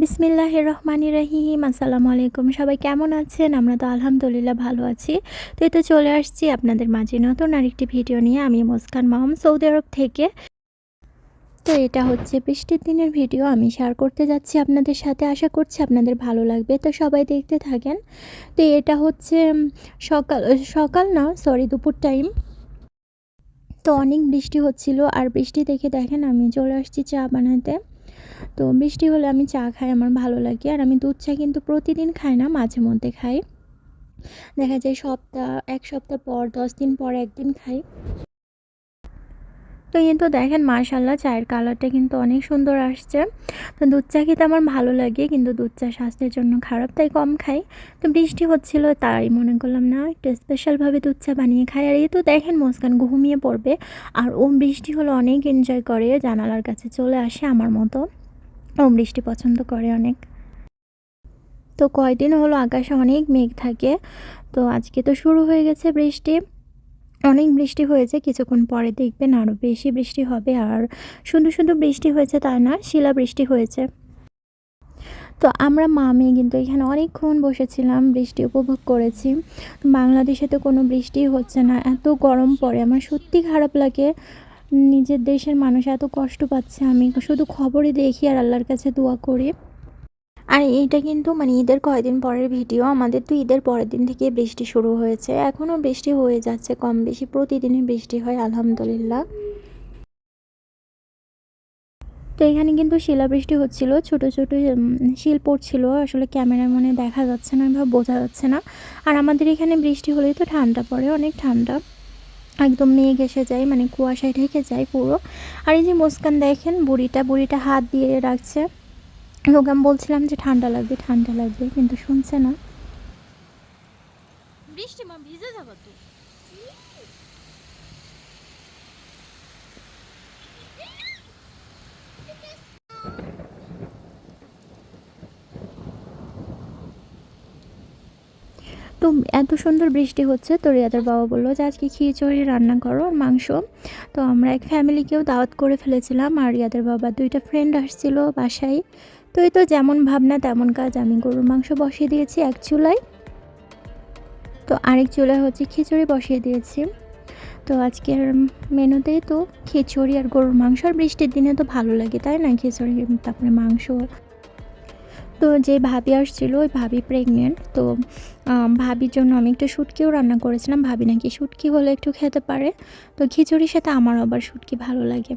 বিসমিল্লাহ রহমানি রহিম, আসসালামু আলাইকুম। সবাই কেমন আছেন? আমরা তো আলহামদুলিল্লাহ ভালো আছি। তো এই তো চলে আসছি আপনাদের মাঝে নতুন আরেকটি ভিডিও নিয়ে। আমি মুস্কান মাহম সৌদি আরব থেকে। তো এটা হচ্ছে বৃষ্টির দিনের ভিডিও। আমি শেয়ার করতে যাচ্ছি আপনাদের সাথে। আশা করছি আপনাদের ভালো লাগবে। তো সবাই দেখতে থাকেন। তো এটা হচ্ছে সকাল সকাল না সরি দুপুর টাইম তো অনেক বৃষ্টি হচ্ছিল। আর বৃষ্টি দেখে দেখেন, আমি চলে আসছি চা বানাতে। তো বৃষ্টি হলে আমি চা খাই, আমার ভালো লাগে। আর আমি দুধ চা কিন্তু প্রতিদিন খাই না, মাঝে মধ্যে খাই। দেখা যায় সপ্তাহ, এক সপ্তাহ পর, দশ দিন পর একদিন খাই। তো কিন্তু দেখেন মাশাল্লাহ চায়ের কালারটা কিন্তু অনেক সুন্দর আসছে। তো দুধ চা খেতে আমার ভালো লাগে, কিন্তু দুধ চা স্বাস্থ্যের জন্য খারাপ, তাই কম খাই। তো বৃষ্টি হচ্ছিল, তাই মনে করলাম না, একটু স্পেশালভাবে দুধ চা বানিয়ে খাই। আর এই তো দেখেন মুস্কান ঘুমিয়ে পড়বে, আর ও বৃষ্টি হলে অনেক এনজয় করে, জানালার কাছে চলে আসে আমার মতো। ও বৃষ্টি পছন্দ করে অনেক। তো কয়দিন হলো আকাশে অনেক মেঘ থাকে, তো আজকে তো শুরু হয়ে গেছে বৃষ্টি। অনেক বৃষ্টি হয়েছে, কিছুক্ষণ পরে দেখবেন আরও বেশি বৃষ্টি হবে আর শুধু শুধু বৃষ্টি হয়েছে তাই না? শিলা বৃষ্টি হয়েছে। তো আমরা মা মেয়ে কিন্তু এখানে অনেকক্ষণ বসেছিলাম, বৃষ্টি উপভোগ করেছি। বাংলাদেশে তো কোনো বৃষ্টি হচ্ছে না, এত গরম পড়ে। আমার সত্যি খারাপ লাগে। নিজের দেশের মানুষ এত কষ্ট পাচ্ছে, আমি শুধু খবরে দেখি আর আল্লাহর কাছে দোয়া করি। আর এইটা কিন্তু মানে ঈদের কয়দিন পরের ভিডিও, আমাদের তো ঈদের পরের দিন থেকে বৃষ্টি শুরু হয়েছে। এখনও বৃষ্টি হয়ে যাচ্ছে কম বেশি, প্রতিদিনই বৃষ্টি হয়, আলহামদুলিল্লাহ। তো এখানে কিন্তু শিলাবৃষ্টি হচ্ছিল, ছোট ছোট শিল পড়ছিল, আসলে ক্যামেরার মনে দেখা যাচ্ছে না বা বোঝা যাচ্ছে না। আর আমাদের এখানে বৃষ্টি হলেই তো ঠান্ডা পড়ে, অনেক ঠান্ডা। একদম মেঘ এসে যায় মানে কুয়াশায় ঢেকে যায় পুরো। আর এই যে মুস্কান দেখেন, বুড়িটা বুড়িটা হাত দিয়ে রাখছে। ওকে আমি বলছিলাম যে ঠান্ডা লাগবে ঠান্ডা লাগবে কিন্তু শুনছে না। বৃষ্টি মা ভিজে যাব তুই তো এত সুন্দর বৃষ্টি হচ্ছে তো রিয়াদের বাবা বলল যে আজকে খিচুড়ি রান্না করো আর মাংস। তো আমরা এক ফ্যামিলিকেও দাওয়াত করে ফেলেছিলাম আর রিয়াদের বাবা দুইটা ফ্রেন্ড আসছিল বাসায়। তো এই তো যেমন ভাবনা তেমন কাজ। আমি গরুর মাংস বসিয়ে দিয়েছি এক চুলায়। তো আরেক চুলায় হচ্ছে খিচুড়ি বসিয়ে দিয়েছি। তো আজকের মেনুতেই তো খিচুড়ি আর গরুর মাংস আর বৃষ্টির দিনে তো ভালো লাগে, তাই না? খিচুড়ি, তারপরে মাংস। তো যে ভাবি আসছিল, ওই ভাবি প্রেগনেন্ট তো ভাবির জন্য আমি একটু শুটকিও রান্না করেছিলাম। ভাবি নাকি শুটকি হলে একটু খেতে পারে। তো খিচুড়ির সাথে আমার আবার শুটকি ভালো লাগে।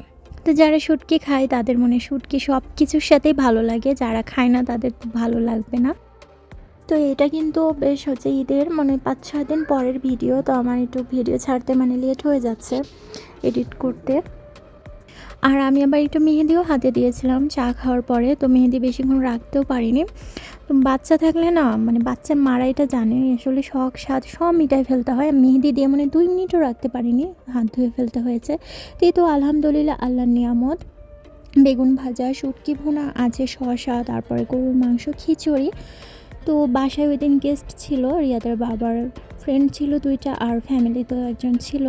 যারা শুটকি খায়, তাদের মনে শুটকি সব কিছুর সাথেই ভালো লাগে। যারা খায় না, তাদের ভালো লাগবে না। তো এটা কিন্তু বেশ হচ্ছে ঈদের মানে পাঁচ ছয় দিন পরের ভিডিও, তো আমার একটু ভিডিও ছাড়তে মানে লেট হয়ে যাচ্ছে এডিট করতে। আর আমি আবার একটু মেহেদিও হাতে দিয়েছিলাম চা খাওয়ার পরে, তো মেহেদি বেশিক্ষণ রাখতেও পারিনি। বাচ্চা থাকলে না মানে বাচ্চার মারা এটা জানে, আসলে শখ, স্বাদ সব মিটাই ফেলতে হয়। মেহেদি দিয়ে মানে দুই মিনিটও রাখতে পারিনি, হাত ধুয়ে ফেলতে হয়েছে। তো এই তো আলহামদুলিল্লাহ, আল্লাহর নিয়ামত। বেগুন ভাজা, শুটকি ভুনা আছে, শসা, তারপরে গরুর মাংস, খিচুড়ি। তো বাসায় ওই দিন গেস্ট ছিল, রিয়াদের বাবার ফ্রেন্ড ছিল দুইটা, আর ফ্যামিলি তো একজন ছিল।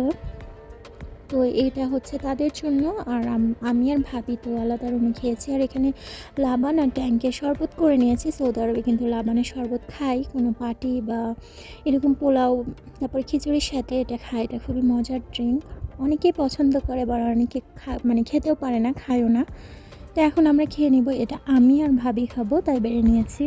তো এটা হচ্ছে তাদের জন্য। আর আমি আর ভাবি তো আলাদা রুমে খেয়েছি। আর এখানে লাবান আর ট্যাঙ্কে শরবত করে নিয়েছি। সৌদি আরবে কিন্তু লাবানের শরবত খাই। কোনো পার্টি বা এরকম পোলাও, তারপর খিচুড়ির সাথে এটা খাই। এটা খুবই মজার ড্রিঙ্ক অনেকেই পছন্দ করে বা অনেকে খা মানে খেতেও পারে না, খায়ও না। তো এখন আমরা খেয়ে নিব। এটা আমি আর ভাবি খাব, তাই বেড়ে নিয়েছি।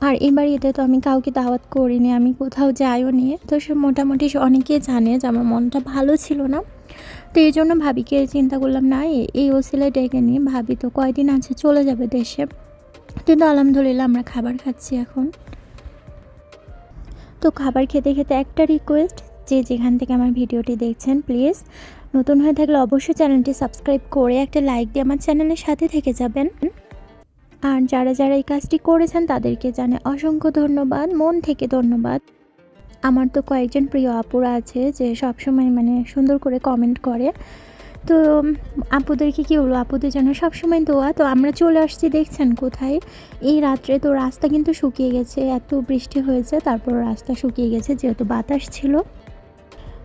আর এবার এতে তো আমি কাউকে দাওয়াত করিনি, আমি কোথাও যাইও নিয়ে তো সে মোটামুটি সে অনেকেই জানে যে আমার মনটা ভালো ছিল না। তো এই জন্য ভাবিকে চিন্তা করলাম, না এই ওসিলে ডেকে নিয়ে ভাবি তো কয়দিন আছে, চলে যাবে দেশে। কিন্তু আলহামদুলিল্লাহ আমরা খাবার খাচ্ছি এখন। তো খাবার খেতে খেতে একটা রিকোয়েস্ট যে যেখান থেকে আমার ভিডিওটি দেখছেন প্লিজ নতুন হয়ে থাকলে অবশ্যই চ্যানেলটি সাবস্ক্রাইব করে একটা লাইক দিয়ে আমার চ্যানেলের সাথে থেকে যাবেন। আর যারা যারা এই কাজটি করেছেন তাদেরকে জানে অসংখ্য ধন্যবাদ, মন থেকে ধন্যবাদ। আমার তো কয়েকজন প্রিয় আপুরা আছে যে সবসময় মানে সুন্দর করে কমেন্ট করে। তো আপুদেরকে কী বলব? আপুদের জন্য সবসময় দোয়া। তো আমরা চলে আসছি, দেখছেন কোথায়? এই রাত্রে তো রাস্তা কিন্তু শুকিয়ে গেছে, এত বৃষ্টি হয়েছে, তারপর রাস্তা শুকিয়ে গেছে, যেহেতু বাতাস ছিল।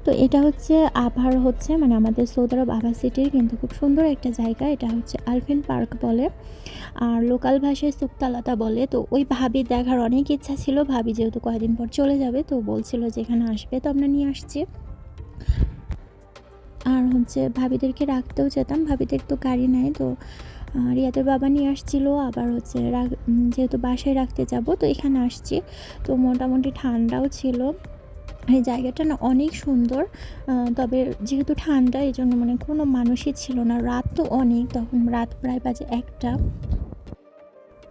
তো এটা হচ্ছে আভার হচ্ছে মানে আমাদের সৌদি আরব আভা সিটির কিন্তু খুব সুন্দর একটা জায়গা। এটা হচ্ছে আলফিন পার্ক বলে, আর লোকাল ভাষায় সুক্তালতা বলে। তো ওই ভাবি দেখার অনেক ইচ্ছা ছিল, ভাবি যেহেতু কয়েকদিন পর চলে যাবে, তো বলছিল যে এখানে আসবে, তো আমরা নিয়ে আসছি। আর হচ্ছে ভাবিদেরকে রাখতেও যেতাম, ভাবিদের তো গাড়ি নাই, তো রিয়াদের বাবা নিয়ে আসছিল। আবার হচ্ছে যেহেতু বাসায় রাখতে যাব, তো এখানে আসছি। তো মোটামুটি ঠান্ডাও ছিল। এই জায়গাটা না অনেক সুন্দর তবে যেহেতু ঠান্ডা এই জন্য মানে কোনো মানুষই ছিল না। রাত তো অনেক, তখন রাত প্রায় বাজে একটা।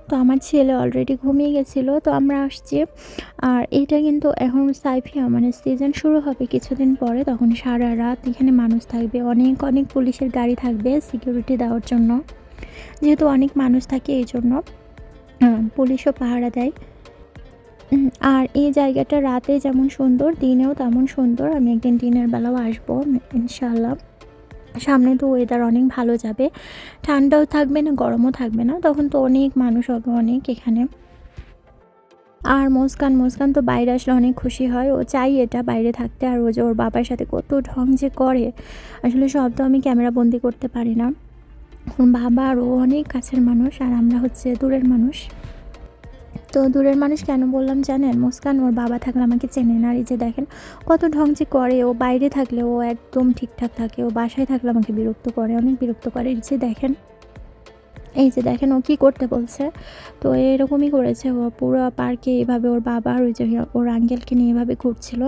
তো আমার ছেলে অলরেডি ঘুমিয়ে গেছিল, তো আমরা আসছি। আর এটা কিন্তু এখন সাইফিয়া মানে সিজন শুরু হবে কিছুদিন পরে, তখন সারা রাত এখানে মানুষ থাকবে। অনেক অনেক পুলিশের গাড়ি থাকবে সিকিউরিটি দেওয়ার জন্য। যেহেতু অনেক মানুষ থাকে এই জন্য পুলিশও পাহারা দেয়। আর এই জায়গাটা রাতে যেমন সুন্দর, দিনেও তেমন সুন্দর। আমি একদিন দিনের বেলাও আসব ইনশাল্লাহ সামনে তো ওয়েদার অনেক ভালো যাবে। ঠান্ডাও থাকবে না, গরমও থাকবে না। তখন তো অনেক মানুষ হবে, অনেক এখানে। আর মুস্কান মুস্কান তো বাইরে আসলে অনেক খুশি হয়। ও চাই এটা বাইরে থাকতে। আর ও যে ওর বাবার সাথে কত ঢং যে করে। আসলে সব তো আমি ক্যামেরা বন্দি করতে পারি না। বাবা আর ও অনেক কাছের মানুষ, আর আমরা হচ্ছে দূরের মানুষ। তো দূরের মানুষ কেন বললাম জানেন? মুস্কান, ওর বাবা থাকলে আমাকে চেনে না। এই যে দেখেন, কত ঢং যে করে। ও বাইরে থাকলে ও একদম ঠিকঠাক থাকে। ও বাসায় থাকলে আমাকে বিরক্ত করে, অনেক বিরক্ত করে। এই যে দেখেন, এই যে দেখেন, ও কী করতে বলছে? তো এরকমই করেছে ও। পুরো পার্কে এভাবে ওর বাবা আর ওই যে ওর আঙ্কেলকে নিয়ে এভাবে ঘুরছিল।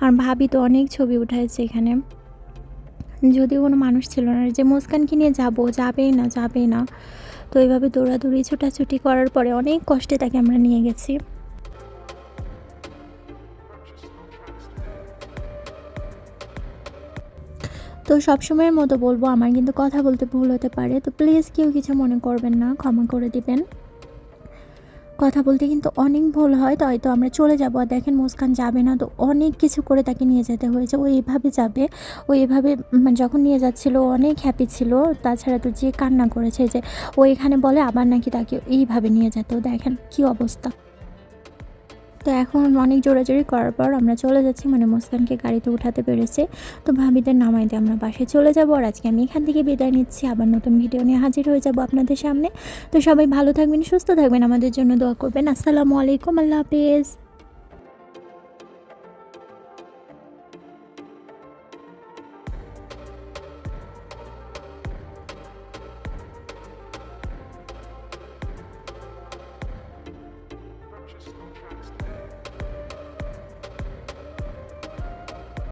আর ভাবি তো অনেক ছবি উঠাইছে এখানে। যদিও কোনো মানুষ ছিল না। যে মুস্কানকে নিয়ে যাব, যাবেই না যাবেই না। তো এইভাবে দৌড়াদৌড়ি, ছোটাছুটি করার পরে অনেক কষ্টে তাকে আমরা নিয়ে গেছি। তো সবসময়ের মতো বলব, আমার কিন্তু কথা বলতে ভুল হতে পারে, তো প্লিজ কেউ কিছু মনে করবেন না, ক্ষমা করে দিবেন। কথা বলতে কিন্তু অনেক ভুল হয় তাই তো আমরা চলে যাব। আর দেখেন মুসকান যাবে না তো অনেক কিছু করে তাকে নিয়ে যেতে হয়েছে। ও এভাবে যাবে ও এভাবে উম, যখন নিয়ে যাচ্ছিল অনেক হ্যাপি ছিল। তাছাড়া তো যে কান্না করেছে যে ও এখানে বলে আবার নাকি তাকে এইভাবে নিয়ে যেতেও দেখেন কি অবস্থা। তো এখন অনেক জোরাজোরি করার পর আমরা চলে যাচ্ছি। মানে মুসকানকে গাড়িতে উঠাতে পেরেছে। তো ভাবিদের নামাইতে আমরা বাসে চলে যাব। আর আজকে আমি এখান থেকে বিদায় নিচ্ছি। আবার নতুন ভিডিও নিয়ে হাজির হয়ে যাব আপনাদের সামনে। তো সবাই ভালো থাকবেন, সুস্থ থাকবেন। আমাদের জন্য দোয়া করবেন। আসসালামু আলাইকুম। আল্লাহ হাফিজ।